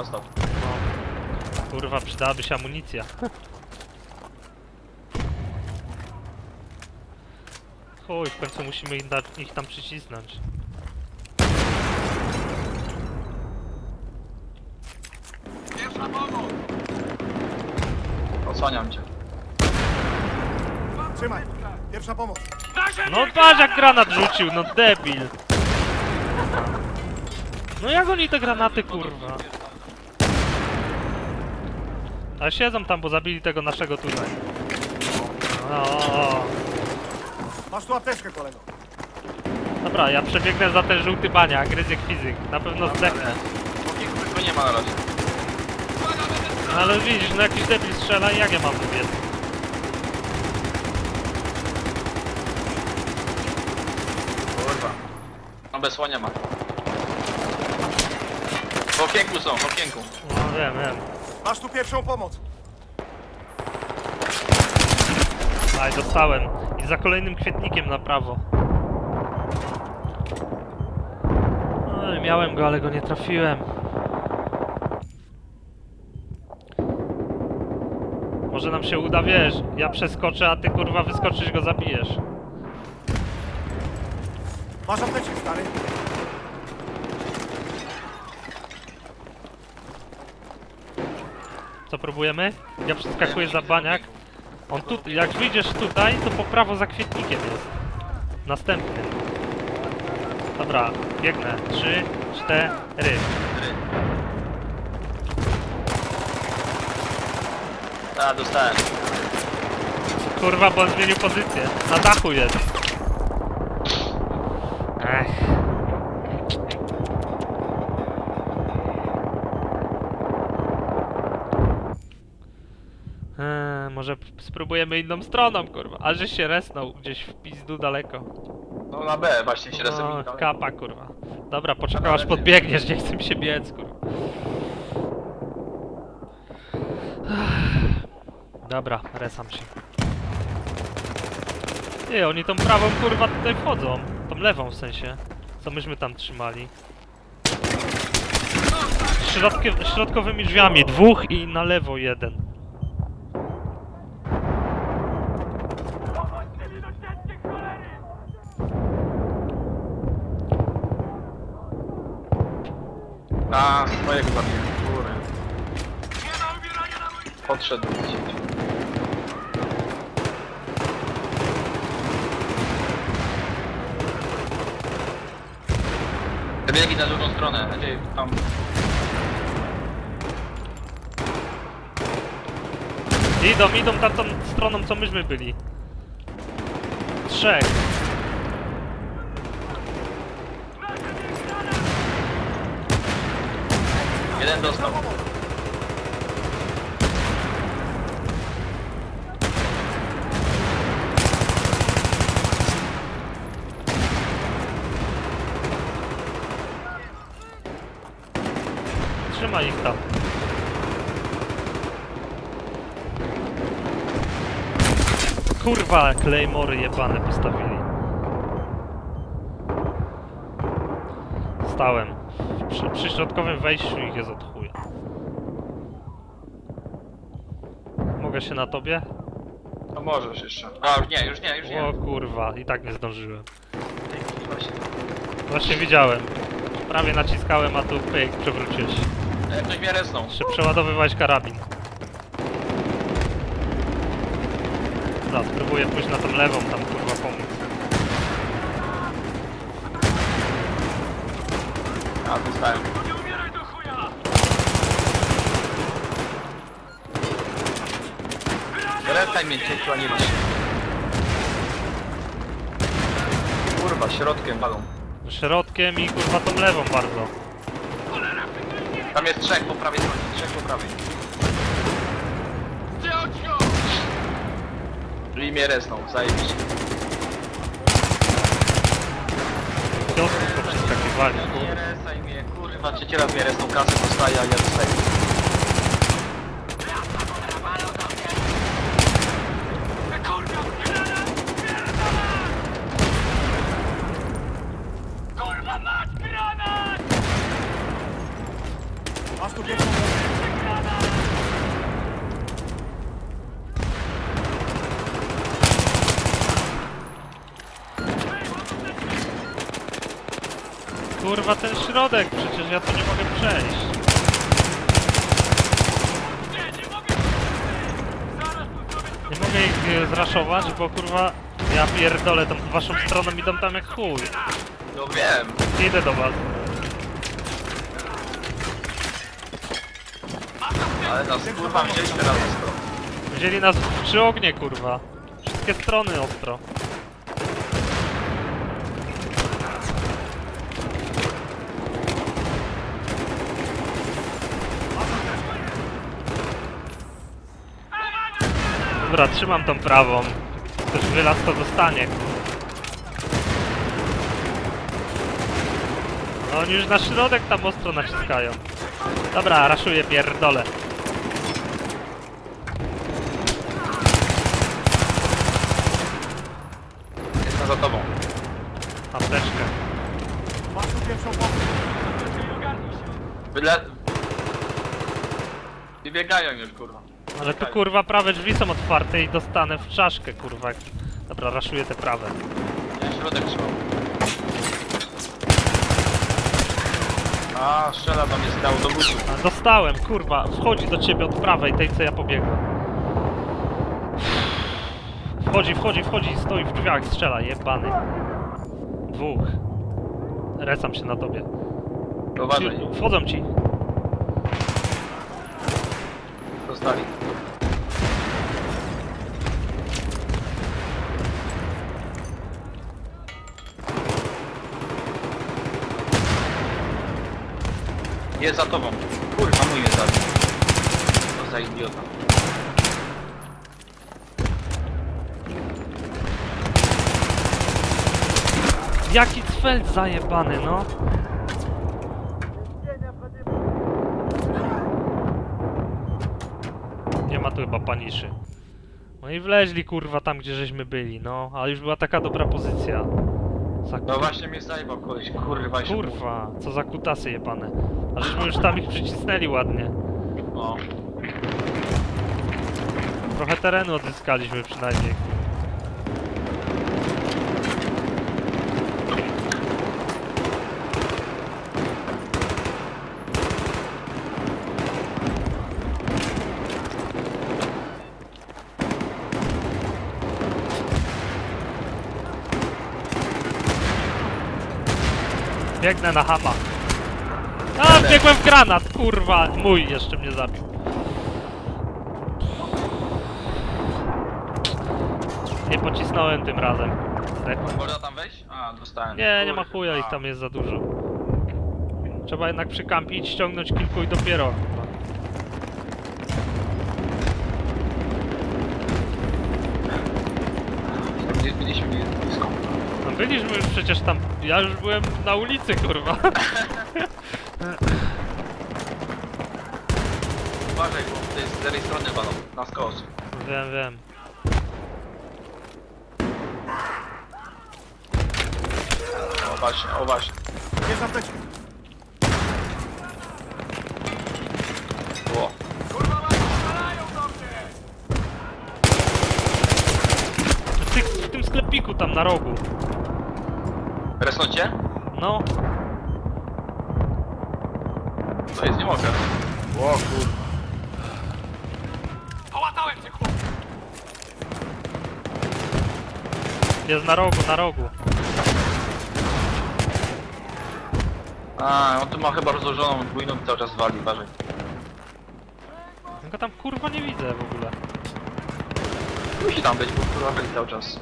Dostał. Kurwa, przydałaby się amunicja. Chuj, w końcu musimy ich, da- ich tam przycisnąć. Osłaniam cię. Trzymaj. Pierwsza pomoc. No patrz jak granat rzucił, no debil. No jak oni te granaty kurwa? A siedzą tam, bo zabili tego naszego tutaj. No, Masz tu apteczkę, kolego. dobra, ja przebiegnę za ten żółty baniak, ryzyk fizyk. Na pewno zdechnę. Okienku go nie ma na razie. No ale widzisz, no jakiś debil strzela i jak ja mam wybiec? Kurwa. No bez ma. W okienku są, w okienku. No wiem, wiem. Masz tu pierwszą pomoc. Aj, dostałem. I za kolejnym kwietnikiem na prawo. Oj, miałem go, ale go nie trafiłem. Może nam się uda, wiesz, ja przeskoczę, a ty kurwa wyskoczysz go zabijesz. Masz apteczkę, stary. Co próbujemy? Ja przeskakuję za baniak. On tu, jak wyjdziesz tutaj, to po prawo za kwietnikiem jest. Następny. Dobra, biegnę. Trzy, cztery. A, dostałem. Kurwa, bo on zmienił pozycję. Na dachu jest. Ech. Może spróbujemy inną stroną, kurwa. A że się resnął gdzieś w pizdu daleko. No na B właśnie się No, resemina. kapa, kurwa. Dobra, poczekaj aż podbiegniesz, nie chcę mi się biec, kurwa. Dobra, resam się. Nie, oni tą prawą kurwa tutaj wchodzą. Tą lewą w sensie. Co myśmy tam trzymali. Środki, środkowymi drzwiami dwóch i na lewo jeden. A, swojego zabiłem. Kurwa. Podszedł gdzieś. Biegi na drugą stronę, gdzie tam... Idą, idą tamtą stroną, co myśmy byli. Trzech. Jeden dostał. Trzymaj ich tam. Kurwa, Claymory jebane postawili. Stałem. Przy, środkowym wejściu ich jest od chuja. Mogę się na tobie? No możesz jeszcze. A, już nie, już nie, już nie. O kurwa, i tak nie zdążyłem. Właśnie. Właśnie widziałem. Prawie naciskałem, a tu pyk, przewróciłeś. E, Ktoś mnie resnął. Jeszcze przeładowywałeś karabin. Dobra, spróbuję pójść na tą lewą, tam kurwa pomóc. Dostałem. Restaj mnie cieciu, a nie masz. Kurwa, środkiem balą. Środkiem i kurwa tą lewą bardzo. Tam jest trzech po prawej stronie, trzech po prawej. I mnie resnął, zajebiście. Piotrów to przeskakiwali. Nie resaj mnie, kurwa, trzeci raz mnie resnął, kasę dostaję, a ja dostaję. Masz tu pierwszą Kurwa, ten środek, przecież ja tu nie mogę przejść. Nie mogę ich e, zraszować, bo kurwa, ja pierdolę, tą waszą stroną idą tam jak chuj. No wiem. Idę do was. Ale nas kurwa wzięliśmy razem z to. Wzięli nas w trzy ognie, kurwa. Wszystkie strony ostro. Dobra, trzymam tą prawą. Ktoś wylaz to dostanie. No oni już na środek tam ostro naciskają. Dobra, raszuję pierdolę. Jestem za tobą. Apteczkę. Masz tu pierwszą pomoc. Byle... I biegają już kurwa. Ale tu kurwa prawe drzwi są otwarte i dostanę w czaszkę kurwa. jak- Dobra, raszuję te prawe. Ja środek trzymał. A, strzela do mnie z autobusu. A, dostałem, kurwa. Wchodzi do ciebie od prawej, tej co ja pobiegłem. Wchodzi, wchodzi, wchodzi, stoi w drzwiach, strzela, jebany. Dwóch. Recam się na tobie. Uważaj, Ci, wchodzą ci. Dostali. Jest za tobą. Kurwa, mój jest za tobą. To za idiota. Jaki cfel zajebany, no. Nie ma tu chyba paniszy. No i wleźli kurwa tam, gdzie żeśmy byli, no. A już była taka dobra pozycja. Za No właśnie mnie zajebał koleś, kurwa się Kurwa, co za kutasy jebane. A żeśmy już tam ich przycisnęli ładnie. O, Trochę terenu odzyskaliśmy przynajmniej. Biegnę na hama. A, biegłem w granat, kurwa! Mój jeszcze mnie zabił. Nie pocisnąłem tym razem. Zdechłem. można tam wejść? A, dostałem. Nie, nie ma chuja, ich tam jest za dużo. Trzeba jednak przykampić, ściągnąć kilku i dopiero. Gdzie byliśmy blisko. Byliśmy już przecież tam, ja już byłem na ulicy, kurwa. Uważaj, bo to jest z lewej strony balon, na skos. Wiem, wiem. O właśnie, o właśnie. Jest apteczka. O. W, tych, w tym sklepiku tam na rogu. Resnącie? No, To jest, nie mogę. O kur... jest na rogu, na rogu. A, on tu ma chyba rozłożoną dwójną i cały czas wali, uważaj. Ja go tam kurwa nie widzę w ogóle. Musi tam być, bo kurwa wali cały czas.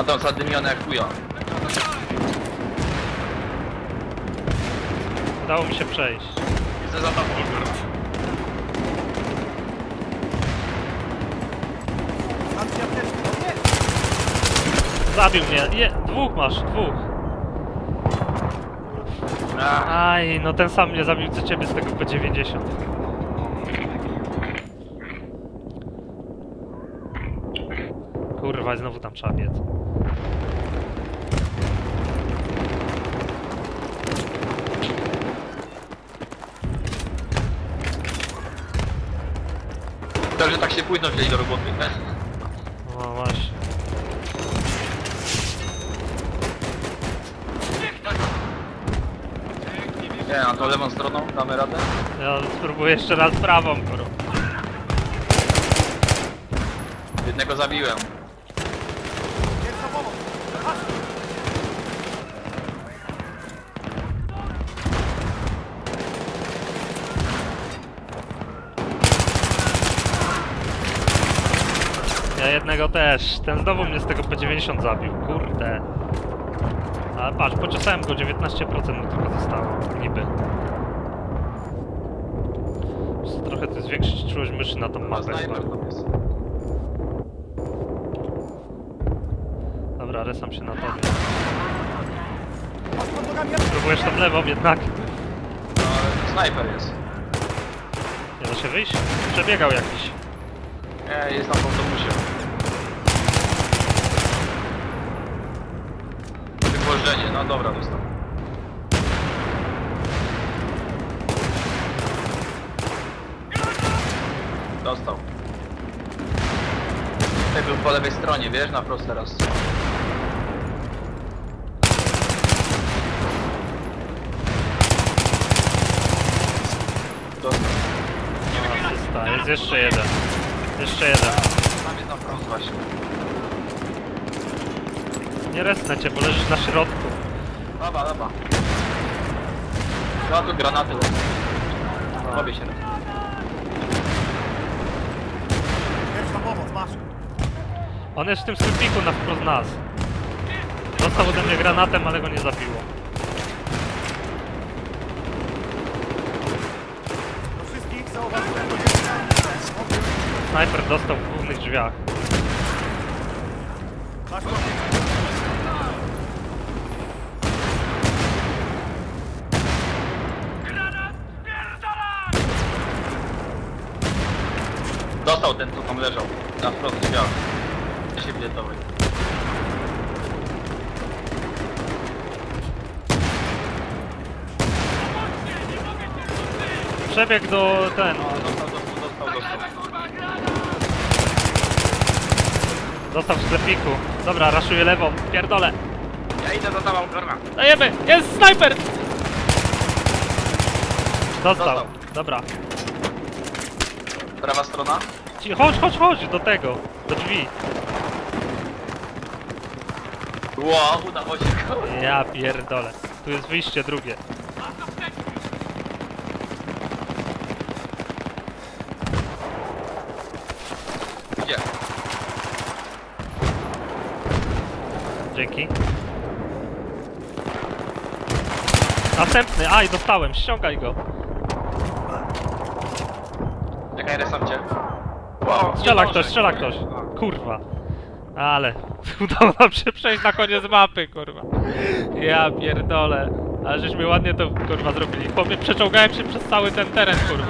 A tam zadymione jak chuja. Udało mi się przejść. Jestem za tobą. Nie. Zabił mnie. Je, dwóch masz, dwóch. Ach, Aj, no ten sam mnie zabił co ciebie z tego P90. Kurwa, znowu tam trzeba biec. że tak się płynno wzięli do roboty. No właśnie. Nie, a to lewą stroną damy radę? Ja spróbuję jeszcze raz prawą, bro. Jednego zabiłem. Ja jednego też. Ten znowu mnie z tego P90 zabił. Kurde. Ale patrz, poczesałem go, 19% mu tylko zostało. Niby. Muszę Trochę to zwiększyć czułość myszy na tą Ma mapę. Dobra, resam się na tobie. Próbujesz tam lewą jednak. No ale snajper jest. Nie da się wyjść? Przebiegał jakiś. Nie, jest w autobusie. Wywożenie, no dobra, dostał. Dostał. Tutaj był po lewej stronie, wiesz, na prost teraz. Dostał. No, asysta. Jest jeszcze jeden. Jeszcze jeden. Tam jest na prost właśnie. Nie resnę cię, bo leżysz na środku. Dobra, dobra. Ja tu granaty lecą. Robię się. Pierwsza pomoc. Masz. On jest w tym sklepiku na wprost nas. Dostał ode mnie granatem, ale go nie zabiło. Do wszystkich zauważyłem do Snajper dostał w głównych drzwiach. Dostał ten, co tam leżał. Na wprost drzwiach. Ja się biletowy. Przebieg do ten. No, dostał, dostał, dostał, dostał. Dostał w sklepiku. Dobra, raszuję lewą. Pierdolę. Ja idę za tobą, kurwa. Dajemy! Jest snajper! Dostał. Dostał. Dobra. Prawa strona. Ci- Chodź, chodź, chodź do tego. Do drzwi. Ło, udało się. Ja pierdolę. Tu jest wyjście drugie. Gdzie? Dzięki. Następny. Aj, dostałem. Ściągaj go. Czekaj, resam cię. Strzela ktoś, strzela ktoś. Kurwa. Ale udało nam się przejść na koniec mapy, kurwa. Ja pierdolę. Ale żeśmy ładnie to kurwa zrobili. Chłopie, przeczołgałem się przez cały ten teren, kurwa.